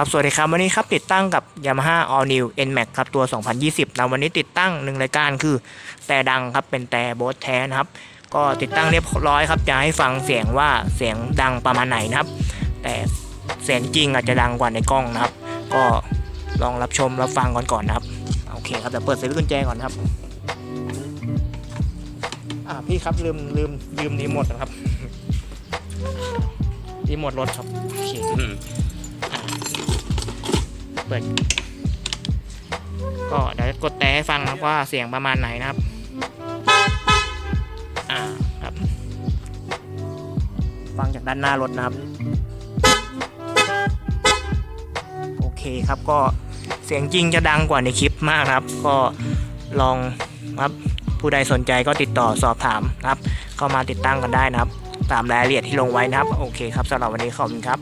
ครับสวัสดีครับวันนี้ครับติดตั้งกับ Yamaha All New NMAX ครับตัว 2020นะวันนี้ติดตั้งหนึ่งรายการคือแต่ดังครับเป็นแต่โบสแท้นะครับ ก็ติดตั้งเรียบร้อยครับจะให้ฟังเสียงว่าเสียงดังประมาณไหนนะครับ แต่เสียงจริงอาจจะดังกว่าในกล้องนะครับ ก็ลองรับชมรับฟังก่อนก่อนนะครับโอเคครับเดี๋ยวเปิดเซฟกุญแจก่อนครับอ่าพี่ครับลืมลืมลืมรีโมทนะครับรีโมทรถครับโอเค เปิด ก็เดี๋ยวกดแต่ให้ฟังนะครับว่าเสียงประมาณไหนนะครับ อ่าครับ ฟังจากด้านหน้ารถนะครับ โอเคครับก็เสียงจริงจะดังกว่าในคลิปมากครับ ก็ลองครับผู้ใดสนใจก็ติดต่อสอบถามนะครับเข้ามาติดตั้งกันได้นะครับ ตามรายละเอียดที่ลงไว้นะครับ โอเคครับสำหรับวันนี้ขอบคุณครับ